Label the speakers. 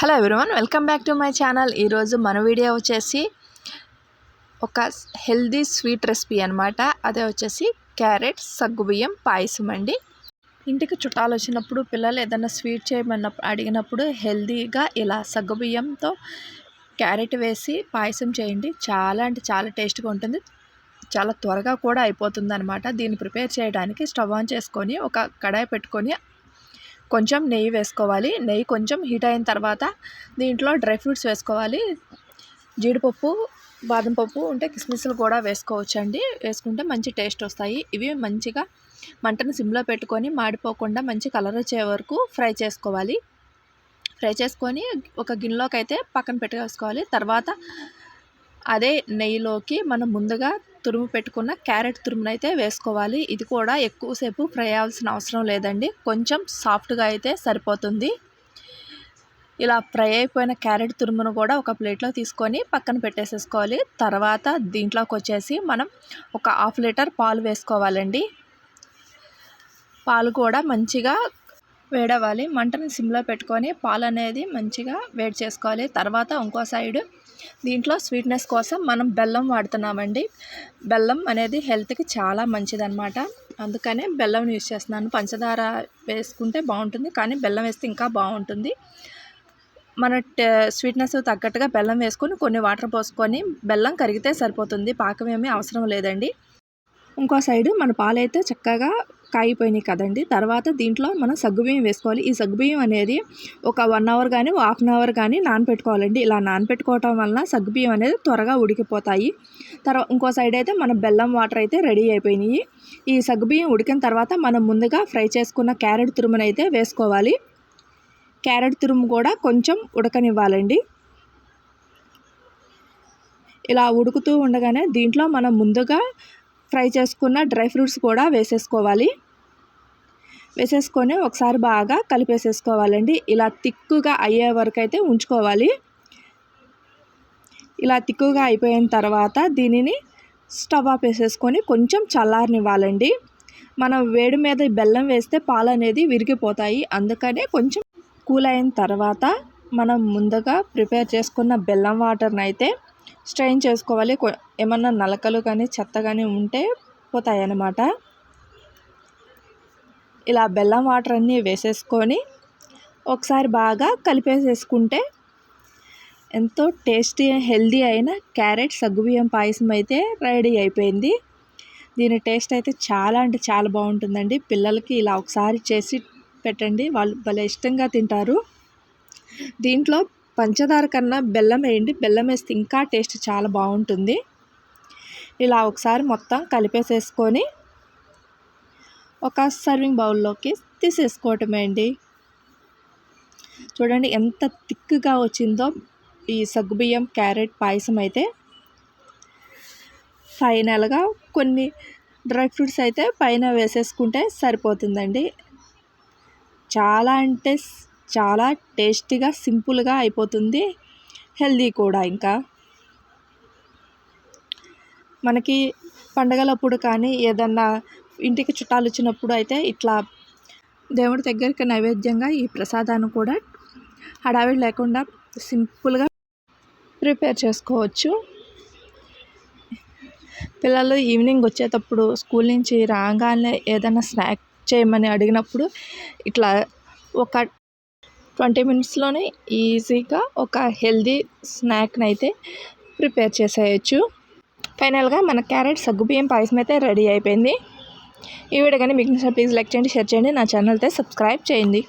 Speaker 1: Hello everyone welcome back to my channel ఈరోజు మన video వచ్చేసి ఒక హెల్దీ స్వీట్ రెసిపీ అనమాట అదే వచ్చేసి క్యారెట్ సగ్గుబియ్యం పాయసం అండి. ఇంటికి చుట్టాలు వచ్చినప్పుడు పిల్లలు ఏదైనా స్వీట్ చేయమన్న అడిగినప్పుడు హెల్దీగా ఇలా సగ్గుబియ్యంతో క్యారెట్ వేసి పాయసం చేయండి. చాలా అంటే చాలా టేస్ట్గా ఉంటుంది. చాలా త్వరగా కూడా అయిపోతుంది అనమాట దీన్ని ప్రిపేర్ చేయడానికి స్టవ్ ఆన్ చేసుకొని ఒక కడాయి పెట్టుకొని కొంచెం నెయ్యి వేసుకోవాలి. నెయ్యి కొంచెం హీట్ అయిన తర్వాత దీంట్లో డ్రై ఫ్రూట్స్ వేసుకోవాలి. జీడిపప్పు బాదం పప్పు ఉంటే కిస్మిస్లు కూడా వేసుకోవచ్చండి. వేసుకుంటే మంచి టేస్ట్ వస్తాయి. ఇవి మంచిగా మంటను సిమ్లో పెట్టుకొని మాడిపోకుండా మంచి కలర్ వచ్చే వరకు ఫ్రై చేసుకోవాలి. ఫ్రై చేసుకొని ఒక గిన్నెలోకి అయితే పక్కన పెట్టుకోవాలి తర్వాత అదే నెయ్యిలోకి మనం ముందుగా తురుము పెట్టుకున్న క్యారెట్ తురుమునైతే వేసుకోవాలి. ఇది కూడా ఎక్కువసేపు ఫ్రై అవ్వాల్సిన అవసరం లేదండి. కొంచెం సాఫ్ట్గా అయితే సరిపోతుంది. ఇలా ఫ్రై అయిపోయిన క్యారెట్ తురుమును కూడా ఒక ప్లేట్లో తీసుకొని పక్కన పెట్టేసేసుకోవాలి. తర్వాత దీంట్లోకి వచ్చేసి మనం ఒక హాఫ్ లీటర్ పాలు వేసుకోవాలండి. పాలు కూడా మంచిగా వేడవాలి మంటని సిమ్లో పెట్టుకొని పాలు అనేది మంచిగా వేడి చేసుకోవాలి. తర్వాత ఇంకో సైడ్ దీంట్లో స్వీట్నెస్ కోసం మనం బెల్లం వాడుతున్నామండి. బెల్లం అనేది హెల్త్కి చాలా మంచిదన్నమాట. అందుకనే బెల్లం యూస్ చేస్తున్నాను. పంచదార వేసుకుంటే బాగుంటుంది. కానీ బెల్లం వేస్తే ఇంకా బాగుంటుంది. మన స్వీట్నెస్ తగ్గట్టుగా బెల్లం వేసుకొని కొన్ని వాటర్ పోసుకొని బెల్లం కరిగితే సరిపోతుంది. పాకం ఏమీ అవసరం లేదండి. ఇంకో సైడు మన పాలైతే చక్కగా కాగిపోయినాయి కదండి. తర్వాత దీంట్లో మనం సగ్గుబియ్యం వేసుకోవాలి. ఈ సగ్గుబియ్యం అనేది ఒక వన్ అవర్ కానీ హాఫ్ అన్ అవర్ కానీ నానపెట్టుకోవాలండి. ఇలా నానపెట్టుకోవటం వలన సగ్గుబియ్యం అనేది త్వరగా ఉడికిపోతాయి. తర్వాత ఇంకో సైడ్ అయితే మన బెల్లం వాటర్ అయితే రెడీ అయిపోయినాయి. ఈ సగ్గుబియ్యం ఉడికిన తర్వాత మనం ముందుగా ఫ్రై చేసుకున్న క్యారెట్ తురుమును అయితే వేసుకోవాలి. క్యారెట్ తురుము కూడా కొంచెం ఉడకనివ్వాలండి. ఇలా ఉడుకుతూ ఉండగానే దీంట్లో మనం ముందుగా ఫ్రై చేసుకున్న డ్రై ఫ్రూట్స్ కూడా వేసేసుకోవాలి. వేసేసుకొని ఒకసారి బాగా కలిపేసేసుకోవాలండి. ఇలా తిక్కుగా అయ్యే వరకు అయితే ఉంచుకోవాలి. ఇలా తిక్కుగా అయిపోయిన తర్వాత దీనిని స్టవ్ ఆఫ్ వేసేసుకొని కొంచెం చల్లారనివ్వాలండి. మనం వేడి మీద బెల్లం వేస్తే పాలు అనేది విరిగిపోతాయి. అందుకనే కొంచెం కూల్ అయిన తర్వాత మనం ముందుగా ప్రిపేర్ చేసుకున్న బెల్లం వాటర్ని అయితే స్ట్రెయిన్ చేసుకోవాలి. ఏమన్నా నలకలు కానీ చెత్త కానీ ఉంటే పోతాయన్నమాట. ఇలా బెల్లం వాటర్ అన్నీ వేసేసుకొని ఒకసారి బాగా కలిపేసేసుకుంటే ఎంతో టేస్టీ హెల్దీ అయిన క్యారెట్ సగ్గుబియ్యం పాయసం అయితే రెడీ అయిపోయింది. దీని టేస్ట్ అయితే చాలా అంటే చాలా బాగుంటుందండి. పిల్లలకి ఇలా ఒకసారి చేసి పెట్టండి. వాళ్ళు భలే ఇష్టంగా తింటారు. దీంట్లో పంచదార కన్నా బెల్లం వేయండి. బెల్లం వేస్తే ఇంకా టేస్ట్ చాలా బాగుంటుంది. ఇలా ఒకసారి మొత్తం కలిపేసేసుకొని ఒక సర్వింగ్ బౌల్లోకి తీసేసుకోవటమే అండి. చూడండి ఎంత థిక్గా వచ్చిందో ఈ సగ్గుబియ్యం క్యారెట్ పాయసం అయితే. ఫైనల్గా కొన్ని డ్రై ఫ్రూట్స్ అయితే పైన వేసేసుకుంటే సరిపోతుందండి. చాలా అంటే చాలా టేస్టీగా సింపుల్గా అయిపోతుంది. హెల్దీ కూడా ఇంకా. మనకి పండగలప్పుడు కానీ ఏదన్నా ఇంటికి చుట్టాలు వచ్చినప్పుడు అయితే ఇట్లా దేవుడి దగ్గరికి నైవేద్యంగా ఈ ప్రసాదాన్ని కూడా హడావిడి లేకుండా సింపుల్గా ప్రిపేర్ చేసుకోవచ్చు. పిల్లలు ఈవినింగ్ వచ్చేటప్పుడు స్కూల్ నుంచి రాగానే ఏదైనా స్నాక్ చేయమని అడిగినప్పుడు ఇట్లా ఒక ట్వంటీ మినిట్స్లోనే ఈజీగా ఒక హెల్దీ స్నాక్ని అయితే ప్రిపేర్ చేసేయచ్చు. ఫైనల్గా మన క్యారెట్ సగ్గుబియ్యం పాయసం అయితే రెడీ అయిపోయింది. ఈ వీడియో కానీ మీకు ప్లీజ్ లైక్ చేయండి షేర్ చేయండి. నా ఛానల్ అయితే సబ్స్క్రైబ్ చేయండి.